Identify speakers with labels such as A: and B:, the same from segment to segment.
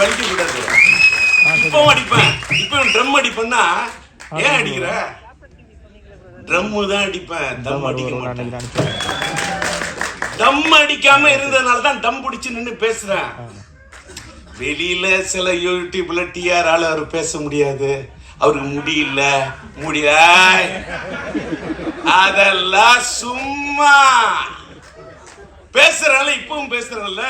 A: வலிக்க கூடாது. இப்பவும் அடிப்பேன். இப்பவும் ட்ரம் அடிப்பேன்னா ஏன் அடிக்கிற? ட்ரம்மு தான் அடிப்பேன். தம் அடிக்க மாட்டேன். தம் அடிக்காம இருந்ததுனால தான் தம் பிடிச்சு நின்று பேசுறேன். வெளியில சில யூடியூப்ல டிஆர் ஆல அவர் பேச முடியாது. அவருக்கு முடியல முடிய அதெல்லாம் சும்மா. பேசுறால இப்பவும் பேசுறல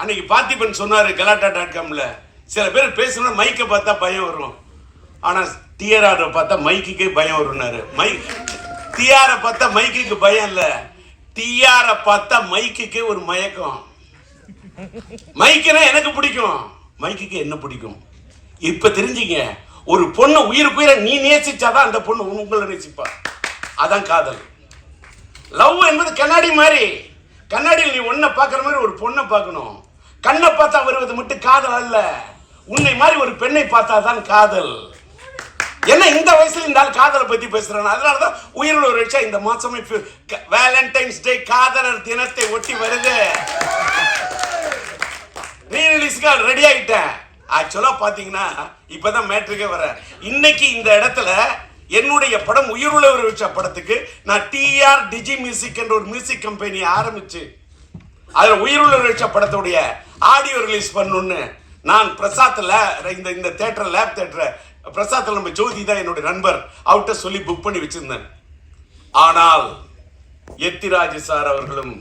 A: அன்னைக்கு பார்த்திபன் சொன்னார் கலாட்டா டாட் காம்ல சில பேர் பேசுனா மைக்கை பார்த்தா பயம் வரும். ஆனால் டிஆர் பார்த்தா மைக்குக்கே பயம் வரும்னாரு. மைக் டிஆரை பார்த்தா மைக்குக்கு பயம் இல்லை. டிஆரை பார்த்தா மைக்குக்கே ஒரு மயக்கம். மைக்குனா எனக்கு பிடிக்கும். மைக்குக்கு என்ன பிடிக்கும்? இப்போ தெரிஞ்சுங்க ஒரு பொண்ணு உயிர் உயிரை நீ நேசிச்சாதான் அந்த பொண்ணு உங்களை நேசிப்பா. அதான் காதல். லவ் என்பது கண்ணாடி மாதிரி. கண்ணாடியில் நீ ஒன்றை பார்க்குற மாதிரி ஒரு பொண்ணை பார்க்கணும். கண்ணை பார்த்தா வருவது மட்டும் காதல் அல்ல. உன்னை மாதிரி ஒரு பெண்ணை பார்த்தா தான் காதல். என்ன இந்த வயசுல இந்த ஆள் காதலை பத்தி பேசுறான்? அதனால தான் ஒரு விஷயம் இந்த மாசமே வேலண்டைன்ஸ் டே காதலர் தினத்தை ஒட்டி வருது. ரீ ரெடி ரெடி ஆக்சுவலாக ஆக்சுவலா இப்போ தான் மேட்ருக்கே வர இன்னைக்கு இந்த இடத்துல என்னுடைய படம் உயிருள்ள ஒரு விஷய படத்துக்கு. நான் டிஆர் டிஜி மியூசிக் என்ற ஒரு மியூசிக் கம்பெனி ஆரம்பிச்சு அதில் உயிருள்ள ஒரு படத்துடைய ஆடியோ ரிலீஸ் பண்ணணும்னு நான் பிரசாத்தில் இந்த இந்த தேட்டர் லேப் தேட்டர் பிரசாத்தில் நம்ம ஜோதி தான் என்னுடைய நண்பர். அவர்கிட்ட சொல்லி புக் பண்ணி வச்சிருந்தேன். ஆனால் எத்திராஜ் சார் அவர்களும்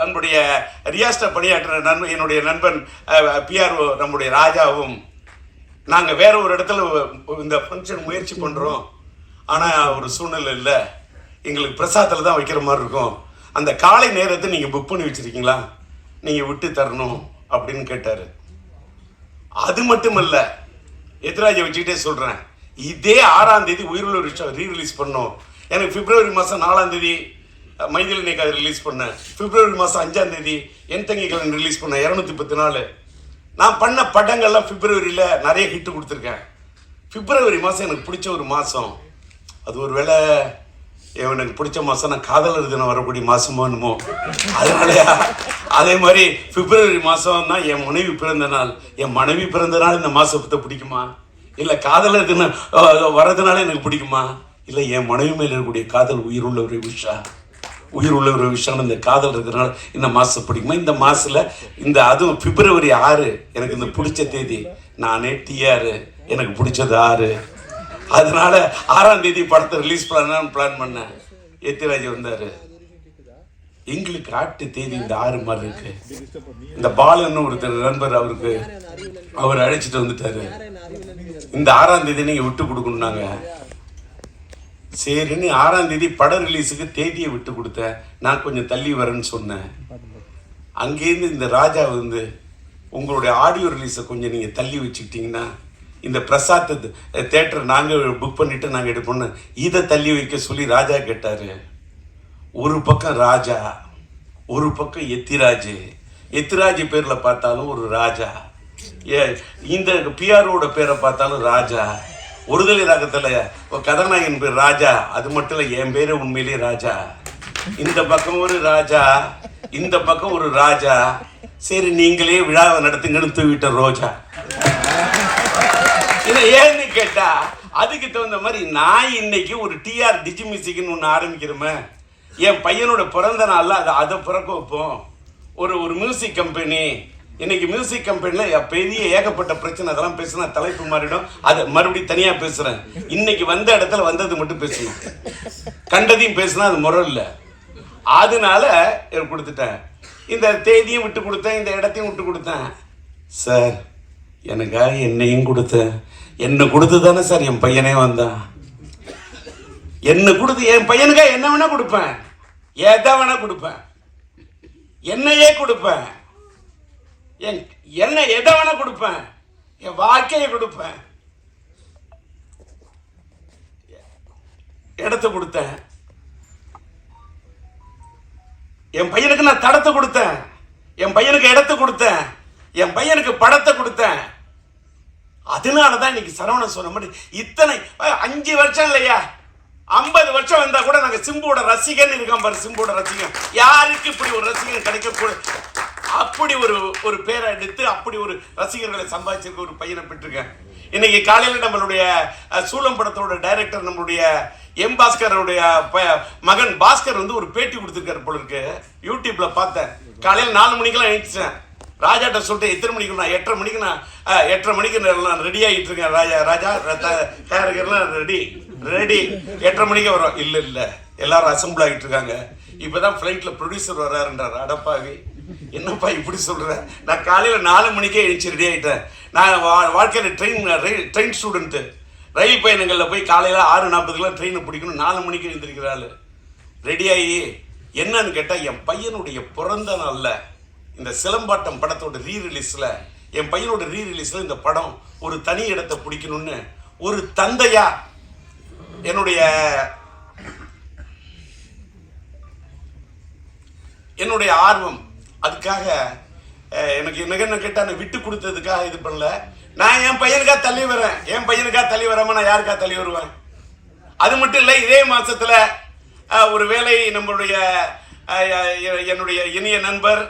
A: நம்முடைய ரியாஸ்ட பணியாற்ற நண்பன் என்னுடைய நண்பன் பிஆர்ஓ நம்முடைய ராஜாவும் நாங்கள் வேற ஒரு இடத்துல இந்த ஃபங்க்ஷன் முயற்சி பண்ணுறோம் ஆனால் ஒரு சூழ்நிலை இல்லை. எங்களுக்கு பிரசாத்தில் தான் வைக்கிற மாதிரி இருக்கும். அந்த காலை நேரத்தை நீங்கள் புக் பண்ணி வச்சிருக்கீங்களா? நீங்கள் விட்டு தரணும் அப்படின்னு கேட்டார். அது மட்டும் இல்லை எத்ராஜை வச்சுக்கிட்டே சொல்கிறேன் இதே ஆறாம் தேதி உயிருள்ள ஒரு விஷயம் ரீ ரிலீஸ் பண்ணோம். எனக்கு பிப்ரவரி மாதம் நாலாம் தேதி மைதில் அதை ரிலீஸ் பண்ணேன். பிப்ரவரி மாதம் அஞ்சாம் தேதி என் தங்கி கலன் ரிலீஸ் பண்ணேன். இரநூத்தி பத்து நாள். நான் பண்ண படங்கள்லாம் பிப்ரவரியில் நிறைய ஹிட் கொடுத்துருக்கேன். பிப்ரவரி மாதம் எனக்கு பிடிச்ச ஒரு மாதம் அது ஒரு வேளை எனக்கு பிடிச்ச மாதம் நான் காதலர் தினம் வரக்கூடிய மாதமோ என்னமோ? அதனாலயா? அதே மாதிரி பிப்ரவரி மாதம் தான் என் மனைவி பிறந்த நாள். என் மனைவி பிறந்த நாள் இந்த மாதத்தை பிடிக்குமா? இல்லை காதலர் தினம் வர்றதுனால எனக்கு பிடிக்குமா? இல்லை என் மனைவி மேலே இருக்கக்கூடிய காதல் உயிர் உள்ள ஒரு விஷயம் உயிர் உள்ள ஒரு விஷயம் இந்த காதல் இருக்கிறனால இந்த மாதம் பிடிக்குமா? இந்த மாதத்தில் இந்த அதுவும் பிப்ரவரி ஆறு எனக்கு இந்த பிடிச்ச தேதி. நானே டிஆர் எனக்கு பிடிச்சது ஆறு. அதனால ஆறாம் தேதி படத்தை ரிலீஸ் பண்ணலாம்னு பிளான் பண்ணேன். எத்திராஜ் வந்தார். எங்களுக்கு ஆட்டு தேதி இந்த ஆறு மாதிரி இருக்கு. இந்த பாலன்னு ஒருத்தர் நண்பர் அவருக்கு அவர் அழைச்சிட்டு வந்துட்டாரு. இந்த ஆறாம் தேதி நீங்க விட்டு கொடுக்கணும்னாங்க. சரின்னு ஆறாம் தேதி படம் ரிலீஸுக்கு தேதியை விட்டு கொடுத்தேன். நான் கொஞ்சம் தள்ளி வரேன்னு சொன்னேன். அங்கேருந்து இந்த ராஜா வந்து உங்களுடைய ஆடியோ ரிலீஸை கொஞ்சம் நீங்கள் தள்ளி வச்சுக்கிட்டீங்கன்னா இந்த பிரசாத் தேட்டர் நாங்கள் புக் பண்ணிட்டு நாங்கள் எடுப்போம்னு இதை தள்ளி வைக்க சொல்லி ராஜா கேட்டார். ஒரு பக்கம் ராஜா ஒரு பக்கம் எத்திராஜ். எத்திராஜ் பேரில் பார்த்தாலும் ஒரு ராஜா. ஏ இந்த பிஆர்ஓட பேரை பார்த்தாலும் ராஜா. ஒருதலை ராகத்தில் கதாநாயகன் பேர் ராஜா. அது மட்டும் இல்லை என் பேர் உண்மையிலேயே ராஜா. இந்த பக்கம் ஒரு ராஜா இந்த பக்கம் ஒரு ராஜா. சரி நீங்களே விழாவை நடத்துங்கன்னு தூவிட்ட ரோஜா. ஏன்னு கேட்டா அதுக்கு தகுந்த மாதிரி நான் இன்னைக்கு ஒரு டிஆர் டிஜி மியூசிக்னு ஒன்று ஆரம்பிக்கிறோமே. என் பையனோட பிறந்த நாளில் அதை அதை பிறக்க வைப்போம். ஒரு ஒரு மியூசிக் கம்பெனி இன்னைக்கு மியூசிக் கம்பெனியில் பெரிய ஏகப்பட்ட பிரச்சனை அதெல்லாம் பேசினா தலைப்பு மாறிடும். அதை மறுபடியும் தனியாக பேசுகிறேன் இன்னைக்கு வந்த இடத்துல வந்தது மட்டும் பேசணும். கண்டதையும் பேசினா அது முறை இல்லை. அதனால கொடுத்துட்டேன். இந்த தேதியும் விட்டு கொடுத்தேன் இந்த இடத்தையும் விட்டு கொடுத்தேன். சார் எனக்காக என்னையும் கொடுத்தேன் என்னை கொடுத்து தானே சார் என் பையனே வந்தான். என்ன கொடுத்து என் பையனுக்காக என்ன வேணால் கொடுப்பேன். எதை வேணால் கொடுப்பேன். என்னையே கொடுப்பேன். என் என்ன எதை வேணால் கொடுப்பேன். என் வாழ்க்கையை கொடுப்பேன். இடத்த கொடுத்தேன். என் பையனுக்கு நான் தடத்தை கொடுத்தேன். என் பையனுக்கு இடத்த கொடுத்தேன். என் பையனுக்கு படத்தை கொடுத்தேன். அதனால தான் இன்னைக்கு சரவணன் சொன்ன மாதிரி இத்தனை அஞ்சு வருஷம் இல்லையா? ஐம்பது வருஷம் வந்தா கூட நாங்க சிம்புவோட ரசிகன் இருக்கோம் பாரு சிம்புவோட ரசிகன். யாருக்கு இப்படி ஒரு ரசிகன் கிடைக்கக்கூடாது அப்படி ஒரு ஒரு பேரை எடுத்து அப்படி ஒரு ரசிகர்களை சம்பாதிச்சிருக்க ஒரு பையனை பெற்றிருக்கேன். இன்னைக்கு காலையில் நம்மளுடைய சூளம் படத்தோட டைரக்டர் நம்மளுடைய எம் பாஸ்கருடைய ப- மகன் பாஸ்கர் வந்து ஒரு பேட்டி கொடுத்துருக்காரு போல இருக்கு. யூடியூப்ல பார்த்தேன். காலையில் நாலு மணிக்கெல்லாம் எழுந்துச்சேன் ராஜாட்ட சொல்லிட்டு எத்தனை மணிக்கு நான் எட்டரை மணிக்கு நான் எட்டரை மணிக்கு நான் ரெடி ஆகிட்டு இருக்கேன் ராஜா ராஜா கேரக்டர்லாம் ரெடி ரெடி எட்டரை மணிக்கு வரும். இல்லை இல்லை. எல்லாரும் அசம்பிள் ஆகிட்டு இருக்காங்க. இப்போதான் ஃப்ளைட்டில் ப்ரொடியூசர் வர்றாருன்றார் அடப்பாவி. என்னப்பா இப்படி சொல்கிற நான் காலையில் நாலு மணிக்கே எழுச்சி ரெடி ஆகிட்டேன். நான் வா- வாழ்க்கையில் ட்ரெயின் ட்ரெயின் ஸ்டூடெண்ட்டு ரயில் பயணங்களில் போய் காலையில் ஆறு நாற்பதுக்குலாம் ட்ரெயினை பிடிக்கணும். நாலு மணிக்கு எழுந்திருக்கிறாள் ரெடியாகி என்னன்னு கேட்டால் என் பையனுடைய பிறந்த நாளில் இந்த சிலம்பாட்டம் படத்தோட ரீ ரிலீஸில் என் பையனோட ரீ ரிலீஸில் இந்த படம் ஒரு தனி இடத்தை பிடிக்கணும்னு ஒரு தந்தையா என்னுடைய என்னுடைய ஆர்வம். அதுக்காக எனக்கு என்ன கேட்டால் நான் விட்டு கொடுத்ததுக்காக இது பண்ணல. நான் என் பையனுக்காக தள்ளி வரேன் என் பையனுக்காக தள்ளி வராம நான் யாருக்காக தள்ளி வருவேன்? அது மட்டும் இல்லை இதே மாதத்தில் ஒரு வேளை நம்மளுடைய என்னுடைய இனிய நண்பர்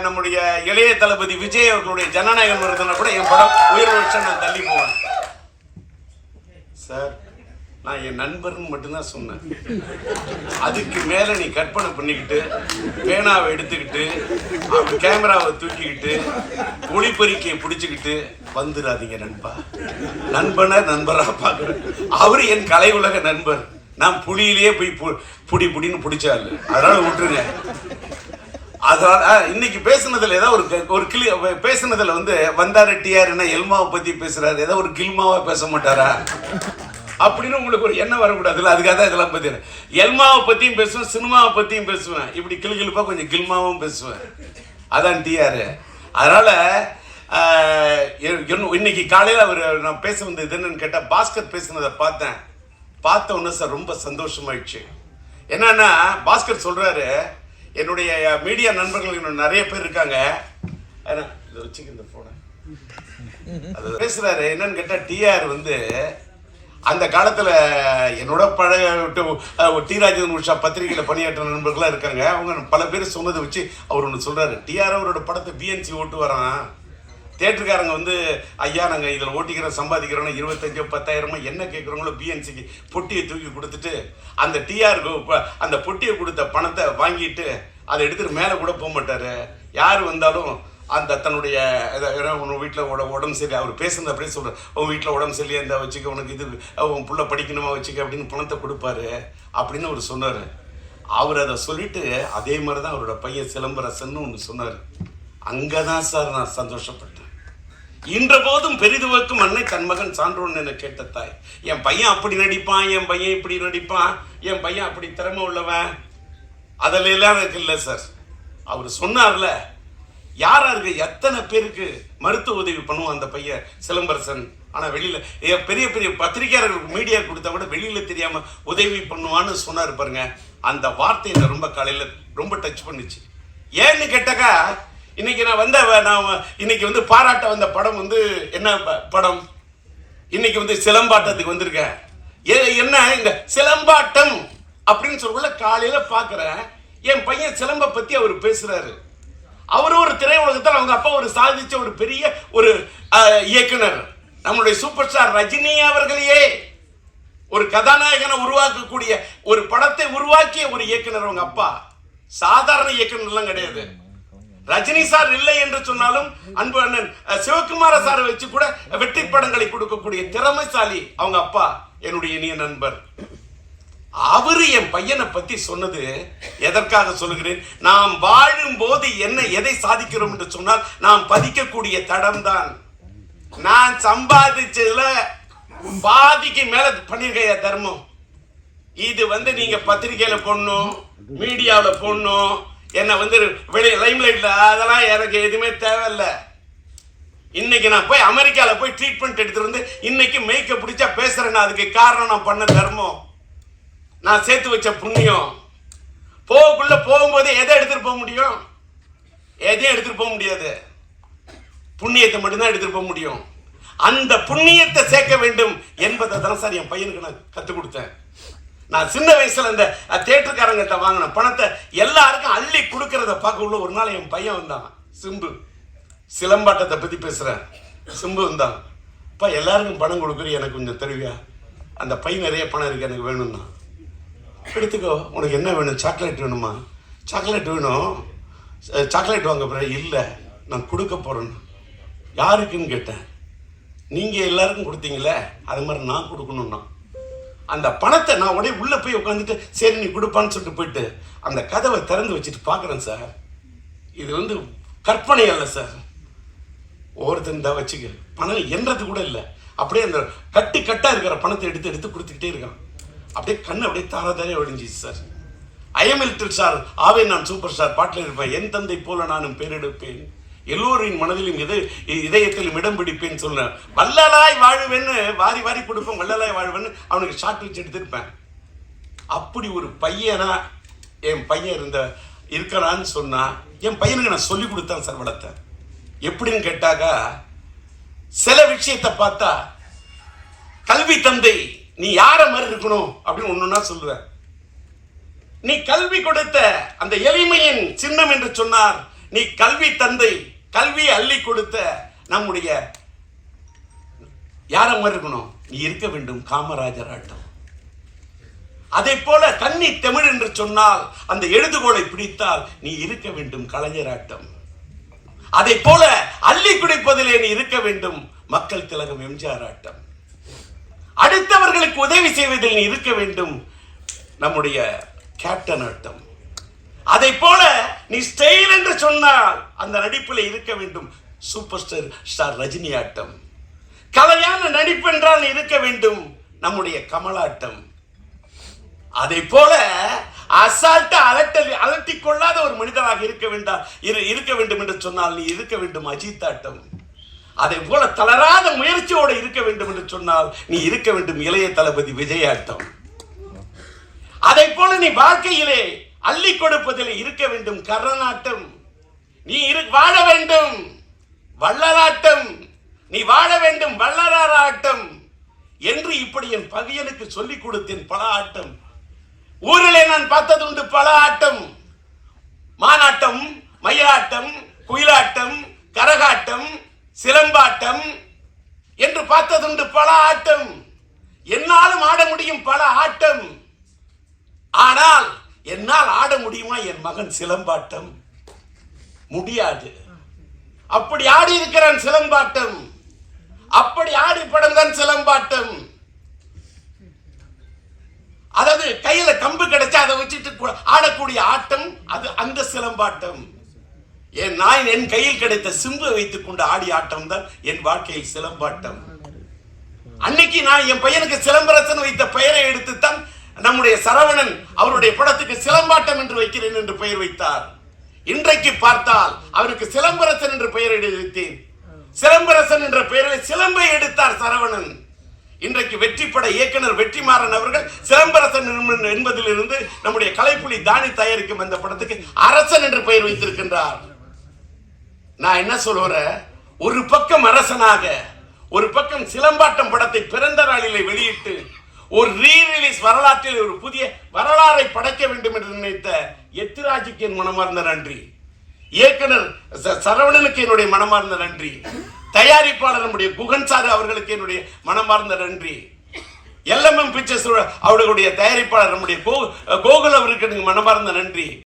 A: நம்முடைய இளைய தளபதி விஜய் அவர்களுடைய ஜனநாயகம் வருதுன்னா கூட என் படம் உயிர் வருஷம் நான் தள்ளி போவேன். சார் நான் என் நண்பர்னு மட்டும்தான் சொன்னேன். அதுக்கு மேல நீ கற்பனை பண்ணிக்கிட்டு பேனாவை எடுத்துக்கிட்டு அப்படி கேமராவை தூக்கிக்கிட்டு ஒளிப்பறிக்கையை பிடிச்சிக்கிட்டு வந்துடாதீங்க நண்பா. நண்பனை நண்பராக பார்க்குறேன். அவர் என் கலை உலக நண்பர். நான் புலியிலேயே போய் பு- புடி புடின்னு பிடிச்சாரு. அதனால விட்டுருங்க. அதனால ஆ, இன்னைக்கு பேசுனதுல ஏதோ ஒரு ஒரு கிளி பேசுனதுல வந்து வந்தாரு டிஆர் என்ன எல்மாவை பத்தி பேசுறாரு ஏதோ ஒரு கில்மாவா பேச மாட்டாரா? அப்படின்னு உங்களுக்கு ஒரு எண்ணம் வரக்கூடாதுல்ல அதுக்காக தான் இதெல்லாம் பத்தி எல்மாவை பத்தியும் பேசுவேன் சினிமாவை பத்தியும் பேசுவேன். இப்படி கிளுகிழுப்பா கொஞ்சம் கில்மாவும் பேசுவேன். அதான் டிஆர் அதனால இன்னைக்கு காலையில் அவர் நான் பேச வந்தது என்னன்னு கேட்டால் பாஸ்கர் பேசுனதை பார்த்தேன். பார்த்த உடனே சார் ரொம்ப சந்தோஷமாயிடுச்சு. என்னன்னா பாஸ்கர் சொல்றாரு என்னுடைய மீடியா நண்பர்கள் இன்னும் நிறைய பேர் இருக்காங்க. இதை வச்சுக்க இந்த போனை அது பேசுகிறாரு என்னன்னு கேட்டால் டிஆர் வந்து அந்த காலத்தில் என்னோட பழைய டி ராஜேந்திரன் உஷா பத்திரிகையில் பணியாற்ற நண்பர்களாக இருக்காங்க. அவங்க பல பேர் சொன்னதை வச்சு அவர் ஒன்று சொல்கிறாரு டிஆர் அவரோட படத்தை பிஎன்சி ஓட்டு வரான் தேட்டருக்காரங்க வந்து ஐயா நாங்கள் இதில் ஓட்டிக்கிறோம் சம்பாதிக்கிறோம் இருபத்தஞ்சோ பத்தாயிரமோ என்ன கேட்குறவங்களோ பிஎன்சிக்கு பொட்டியை தூக்கி கொடுத்துட்டு அந்த டிஆருக்கு அந்த பொட்டியை கொடுத்த பணத்தை வாங்கிட்டு அதை எடுத்துட்டு மேலே கூட போக மாட்டார். யார் வந்தாலும் அந்த தன்னுடைய உன் வீட்டில் உட உடம்பு சரி அவர் பேசுனது அப்படியே சொல்கிறார் உன் வீட்டில் உடம்பு சரியில்லையா இருந்தால் வச்சுக்க உனக்கு இது உன் புள்ள படிக்கணுமா வச்சுக்க அப்படின்னு பணத்தை கொடுப்பாரு அப்படின்னு அவர் சொன்னார். அவர் அதை சொல்லிட்டு அதே மாதிரி தான் அவரோட பையன் சிலம்பரசன் ஒன்று சொன்னார். அங்கே தான் சார் நான் சந்தோஷப்பட்டேன். இன்ற போதும் பெரிதுவக்கும் அன்னை தன் மகன் சான்றோன் என கேட்ட தாய். என் பையன் அப்படி நடிப்பான் என் பையன் இப்படி நடிப்பான் என் பையன் அப்படி திறமை உள்ளவன். அதில் எல்லாம் எனக்கு இல்லை சார் அவர் சொன்னார்ல யாராருக்கு எத்தனை பேருக்கு மருத்துவ உதவி பண்ணுவான் அந்த பையன் சிலம்பரசன்? ஆனால் வெளியில் பெரிய பெரிய பத்திரிகையாளர்களுக்கு மீடியா கொடுத்தா கூட வெளியில் தெரியாமல் உதவி பண்ணுவான்னு சொன்னார் பாருங்க. அந்த வார்த்தை ரொம்ப காலையில் ரொம்ப டச் பண்ணுச்சு. ஏன்னு கேட்டாக்கா இன்னைக்கு நான் வந்த நான் இன்னைக்கு வந்து பாராட்ட வந்த படம் வந்து என்ன ப- படம்? இன்னைக்கு வந்து சிலம்பாட்டத்துக்கு வந்திருக்கேன். ஏ என்ன? இந்த சிலம்பாட்டம் அப்படின்னு சொல்லக்குள்ள காலையில பாக்குறேன். என் பையன் சிலம்ப பத்தி அவர் பேசுறாரு. அவர் ஒரு திரையுலகத்தில் அவங்க அப்பா ஒரு சாதிச்ச ஒரு பெரிய ஒரு இயக்குனர். நம்மளுடைய சூப்பர் ஸ்டார் ரஜினி அவர்களையே ஒரு கதாநாயகனை உருவாக்கக்கூடிய ஒரு படத்தை உருவாக்கிய ஒரு இயக்குனர் அவங்க அப்பா. சாதாரண இயக்குனர்லாம் கிடையாது. ரஜினி சார் இல்லை என்று சொன்னாலும் அன்பு அண்ணன் சிவகுமார சாரை வச்சு கூட வெற்றி படங்களை கொடுக்கக்கூடிய திறமைசாலி அவங்க அப்பா என்னுடைய இனிய நண்பர். அவரு என் பையனை பத்தி சொன்னது எதற்காக சொல்லுகிறேன்? நாம் வாழும் போது என்ன எதை சாதிக்கிறோம் என்று சொன்னால் நாம் பதிக்கக்கூடிய தடம் தான் நான் சம்பாதிச்சதுல பாதிக்கு மேல பண்ணிருக்கைய தர்மம்? இது வந்து நீங்க பத்திரிகையில போடணும் மீடியாவில் போடணும் என்னை வந்து வெளியே லைம்லைட்டில் அதெல்லாம் எனக்கு எதுவுமே தேவையில்லை. இன்னைக்கு நான் போய் அமெரிக்காவில் போய் ட்ரீட்மெண்ட் எடுத்துட்டு வந்து இன்னைக்கு மேய்க்க பிடிச்சா பேசுகிறேன்னா அதுக்கு காரணம் நான் பண்ண தர்மம். நான் சேர்த்து வச்ச புண்ணியம். போகக்குள்ளே போகும்போது எதை எடுத்துகிட்டு போக முடியும்? எதையும் எடுத்துட்டு போக முடியாது. புண்ணியத்தை மட்டும்தான் எடுத்துகிட்டு போக முடியும். அந்த புண்ணியத்தை சேர்க்க வேண்டும் என்பதை தான் சார் என் பையனுக்கு நான் கற்றுக் கொடுத்தேன். நான் சின்ன வயசில் இந்த தேட்டருக்காரங்கிட்ட வாங்கின பணத்தை எல்லாருக்கும் அள்ளி கொடுக்கறத பார்க்க உள்ள ஒரு நாள் என் பையன் வந்தான். சிம்பு சிலம்பாட்டத்தை பற்றி பேசுகிறேன் சிம்பு வந்தான். அப்பா எல்லாருக்கும் பணம் கொடுக்குற எனக்கு கொஞ்சம் தெரியா அந்த பை நிறைய பணம் இருக்குது எனக்கு வேணும்னா. எடுத்துக்கோ உனக்கு என்ன வேணும்? சாக்லேட் வேணுமா? சாக்லேட் வேணும். சாக்லேட் வாங்க போகிறேன் இல்லை நான் கொடுக்க போகிறேன்னு யாருக்குன்னு கேட்டேன். நீங்கள் எல்லாருக்கும் கொடுத்தீங்களே அது மாதிரி நான் கொடுக்கணும்னா. அந்த பணத்தை நான் உடனே உள்ளே போய் உட்காந்துட்டு சரி நீ கொடுப்பான்னு சொல்லிட்டு போயிட்டு அந்த கதவை திறந்து வச்சுட்டு பார்க்குறேன் சார் இது வந்து கற்பனை அல்ல சார் ஒவ்வொருத்தன் தான் வச்சுக்க. பணம் என்றது கூட இல்லை. அப்படியே அந்த கட்டு கட்டாக இருக்கிற பணத்தை எடுத்து எடுத்து கொடுத்துக்கிட்டே இருக்கான். அப்படியே கண் அப்படியே தார ஒழிஞ்சிச்சு சார் ஐஎம் சார் ஆவே நான் சூப்பர் ஸ்டார் பாட்டில் இருப்பேன். என் தந்தை போல நானும் பேரெடுப்பேன். எல்லோரின் மனதிலும் இது இதயத்திலும் இடம் பிடிப்பேன்னு சொன்ன வள்ளலாய் வாழ்வேன்னு வாரி வாரி கொடுப்பேன் வள்ளலாய் வாழ்வேன்னு அவனுக்கு ஷார்ட் வச்சு எடுத்திருப்பேன். அப்படி ஒரு பையனா என் பையன் இருந்த இருக்கிறான்னு சொன்னா என் பையனுக்கு நான் சொல்லி கொடுத்தேன் சார் வளர்த்தேன் எப்படின்னு கேட்டாக்கா சில விஷயத்தை பார்த்தா கல்வி தந்தை நீ யார மாதிரி இருக்கணும் அப்படின்னு ஒண்ணுன்னா சொல்லுவேன். நீ கல்வி கொடுத்த அந்த எளிமையின் சின்னம் என்று சொன்னார். நீ கல்வி தந்தை கல்வி அள்ளி கொடுத்த நம்முடைய யார மாதிரி இருக்கணும்? நீ இருக்க வேண்டும் காமராஜர் ஆட்டம். அதை போல கன்னி தமிழ் என்று சொன்னால் அந்த எழுதுகோலை பிடித்தால் நீ இருக்க வேண்டும் கலைஞராட்டம் அதை போல அள்ளி குடிப்பதிலே நீ இருக்க வேண்டும் மக்கள் திலகம் எம்ஜிஆர் ஆட்டம். அடுத்தவர்களுக்கு உதவி செய்வதில் நீ இருக்க வேண்டும் நம்முடைய கேப்டன் ஆட்டம். அதை போல நீ ஸ்டைல் என்று சொன்னால் அந்த நடிப்பில் இருக்க வேண்டும். சூப்பர் ஸ்டார் ஸ்டார் ரஜினி ஆட்டம். கலையான நடிப்பென்றால் என்றால் இருக்க வேண்டும். நம்முடைய கமலாட்டம் அதை போல அசால்ட்டா அலட்டல் அலட்டிக் கொள்ளாத ஒரு மனிதனாக இருக்க வேண்டாம் இரு இருக்க வேண்டும் என்று சொன்னால் நீ இருக்க வேண்டும் அஜித்தாட்டம் அதை போல தளராத முயற்சியோடு இருக்க வேண்டும் என்று சொன்னால் நீ இருக்க வேண்டும் இளைய தளபதி விஜயாட்டம் அதை போல நீ வாழ்க்கையிலே அள்ளி கொடுப்பதில் இருக்க வேண்டும் கரநாட்டம் நீ இரு வாழ வேண்டும். வள்ளலாட்டம். நீ வாழ வேண்டும் வள்ளலாராட்டம். என்று இப்படி என் பகையனுக்கு சொல்லிக் கொடுத்தேன் பல ஆட்டம். ஊரிலே நான் பார்த்தது உண்டு பல ஆட்டம். மானாட்டம் மயிலாட்டம் குயிலாட்டம் கரகாட்டம் சிலம்பாட்டம் என்று பார்த்ததுண்டு பல ஆட்டம். என்னாலும் ஆட முடியும் பல ஆட்டம். ஆனால் என்னால் முடியுமா? என் மகன் சிலம்பாட்டம். முடியாது. அப்படி ஆடி இருக்கிறான் சிலம்பாட்டம். அப்படி ஆடி படம் தான் சிலம்பாட்டம். அதாவது கையில கம்பு கிடைச்சா அதை வச்சுட்டு ஆடக்கூடிய ஆட்டம் அது அந்த சிலம்பாட்டம். என் நான் என் கையில் கிடைத்த சிம்பு வைத்துக் கொண்டு ஆடி ஆட்டம் தான் என் வாழ்க்கையில் சிலம்பாட்டம். அன்னைக்கு நான் என் பையனுக்கு சிலம்பரசன் வைத்த பெயரை எடுத்துத்தான் நம்முடைய சரவணன் அவருடைய படத்துக்கு சிலம்பாட்டம் என்று வைக்கிறேன் என்று பெயர் வைத்தார். இன்றைக்கு பார்த்தால் அவருக்கு சிலம்பரசன் என்று பெயர் வைத்தேன் சிலம்பரசன் என்ற பெயரில் சிலம்பை எடுத்தார் சரவணன். இன்றைக்கு வெற்றி பட இயக்குனர் வெற்றிமாறன் அவர்கள் சிலம்பரசன் என்பதிலிருந்து நம்முடைய கலைப்புலி தானி தயாரிக்கும் அந்த படத்துக்கு அரசன் என்று பெயர் வைத்திருக்கின்றார். நான் என்ன சொல்லுற ஒரு பக்கம் அரசனாக ஒரு பக்கம் சிலம்பாட்டம் படத்தை பிறந்த நாளிலே வெளியிட்டு ஒரு ரீரிலீஸ் வரலாற்றில் ஒரு புதிய வரலாறை படைக்க வேண்டும் என்று நினைத்த எத்திராஜுக்கு என் மனமார்ந்த நன்றி. இயக்குனர் ச- சரவணனுக்கு என்னுடைய மனமார்ந்த நன்றி. தயாரிப்பாளர் நம்முடைய குகன் சாரு அவர்களுக்கு என்னுடைய மனமார்ந்த நன்றி. எல்எம்எம் பிக்சர்ஸ் அவர்களுடைய தயாரிப்பாளர் நம்முடைய கோகுல் அவருக்கு எனக்கு மனமார்ந்த நன்றி.